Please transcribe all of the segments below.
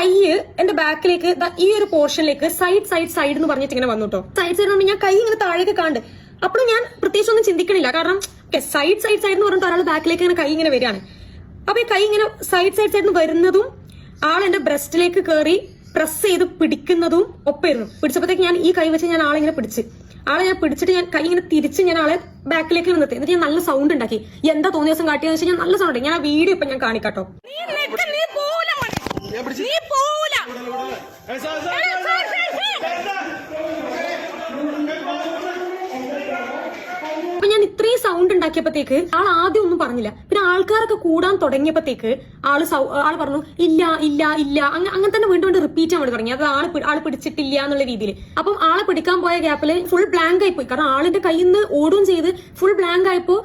കൈ എന്റെ ബാക്കിലേക്ക് ഈ ഒരു പോർഷനിലേക്ക് സൈഡ് സൈഡ് സൈഡ് എന്ന് പറഞ്ഞിട്ട് ഇങ്ങനെ വന്നു കേട്ടോ. സൈഡ് സൈഡ് ഞാൻ കൈ ഇങ്ങനെ താഴേക്ക് കാണ്ട്. അപ്പോൾ ഞാൻ പ്രത്യേകിച്ച് ഒന്നും ചിന്തിക്കണില്ല. കാരണം സൈഡ് സൈഡ് സൈഡ് എന്ന് പറഞ്ഞിട്ട് ഒരാൾ ബാക്കിലേക്ക് ഇങ്ങനെ കൈ ഇങ്ങനെ വരികയാണ്. അപ്പൊ ഈ കൈ ഇങ്ങനെ സൈഡ് സൈഡ് സൈഡ് വരുന്നതും ആൾ എന്റെ ബ്രസ്റ്റിലേക്ക് കയറി പ്രസ് ചെയ്ത് പിടിക്കുന്നതും ഒപ്പായിരുന്നു. പിടിച്ചപ്പോഴത്തേക്ക് ഞാൻ ഈ കൈ വെച്ച് ഞാൻ ആളെ ഇങ്ങനെ പിടിച്ച് ആളെ ഞാൻ പിടിച്ചിട്ട് ഞാൻ കൈ ഇങ്ങനെ തിരിച്ച് ഞാൻ ആളെ ബാക്കിലേക്ക് നിർത്തി. എന്നിട്ട് ഞാൻ നല്ല സൗണ്ട് ഉണ്ടാക്കി. എന്താ തോന്നിയ ദിവസം കാട്ടിയെന്ന് വെച്ചാൽ ഞാൻ നല്ല സൗണ്ട് ഞാൻ ആ വീഡിയോ ഇപ്പൊ ഞാൻ കാണിക്കാട്ടോ നീ നിക്ക്, നീ പോവൂല മോനെ. നീ പോവൂല. അപ്പൊ ഞാൻ ഇത്രയും സൗണ്ട് ഉണ്ടാക്കിയപ്പോഴത്തേക്ക് ആൾ ആദ്യം ഒന്നും പറഞ്ഞില്ല. പിന്നെ ആൾക്കാരൊക്കെ കൂടാൻ തുടങ്ങിയപ്പോഴത്തേക്ക് ആൾ ആൾ പറഞ്ഞു ഇല്ല ഇല്ല ഇല്ല. അങ്ങ- അങ്ങനെ തന്നെ വീണ്ടും വീണ്ടും റിപ്പീറ്റ് ആവാൻ തുടങ്ങി. അത് ആൾ ആൾ പിടിച്ചിട്ടില്ല എന്നുള്ള രീതിയിൽ. അപ്പം ആളെ പിടിക്കാൻ പോയ ഗ്യാപ്പിൽ ഫുൾ ബ്ലാങ്ക് ആയിപ്പോയി കാരണം ആളിന്റെ കയ്യിൽ നിന്ന് ഓടുകയും ചെയ്ത് ഫുൾ ബ്ലാങ്ക് ആയപ്പോ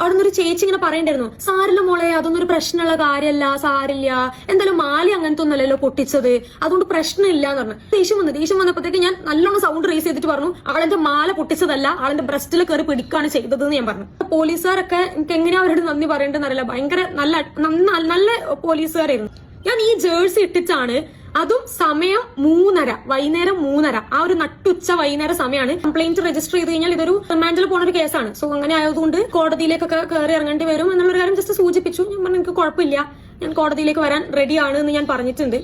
അവിടെ നിന്നൊരു ചേച്ചി ഇങ്ങനെ പറയണ്ടായിരുന്നു. സാരില്ല മോളെ അതൊന്നും ഒരു പ്രശ്നമുള്ള കാര്യമല്ല സാരില്ല. എന്തായാലും മാലി അങ്ങനത്തെ ഒന്നല്ലല്ലോ പൊട്ടിച്ചത്. അതുകൊണ്ട് പ്രശ്നമില്ല എന്ന് പറഞ്ഞു. ദേഷ്യം വന്നു ദേഷ്യം വന്നപ്പോഴത്തേക്ക് ഞാൻ നല്ലോണം സൗണ്ട് റേസ് ചെയ്തിട്ട് പറഞ്ഞു അവളെന്റെ മാല പൊട്ടിച്ചതല്ല അവളെന്റെ ബ്രസ്റ്റിൽ കയറി പിടിക്കുകയാണ് ചെയ്തത് എന്ന് ഞാൻ പറഞ്ഞു. പോലീസുകാരൊക്കെ എനിക്ക് എങ്ങനെയാ അവരോട് നന്ദി പറയേണ്ടതെന്നറിയില്ല. ഭയങ്കര നല്ല നല്ല പോലീസുകാരായിരുന്നു. ഞാൻ ഈ ജേഴ്സി ഇട്ടിട്ടാണ് അതും സമയം മൂന്നര വൈകുന്നേരം മൂന്നര. ആ ഒരു നട്ടുച്ച വൈകുന്നേരം സമയമാണ് കംപ്ലൈന്റ് രജിസ്റ്റർ ചെയ്ത് കഴിഞ്ഞാൽ ഇതൊരു റിമാൻഡിൽ പോണ ഒരു കേസാണ് സോ അങ്ങനെ ആയതുകൊണ്ട് കോടതിയിലേക്കൊക്കെ കയറി ഇറങ്ങേണ്ടി വരും എന്നുള്ള കാര്യം ജസ്റ്റ് സൂചിപ്പിച്ചു. ഞാൻ പറഞ്ഞു എനിക്ക് കുഴപ്പമില്ല. ഞാൻ കോടതിയിലേക്ക് വരാൻ റെഡിയാണ് എന്ന് ഞാൻ പറഞ്ഞിട്ടുണ്ട്.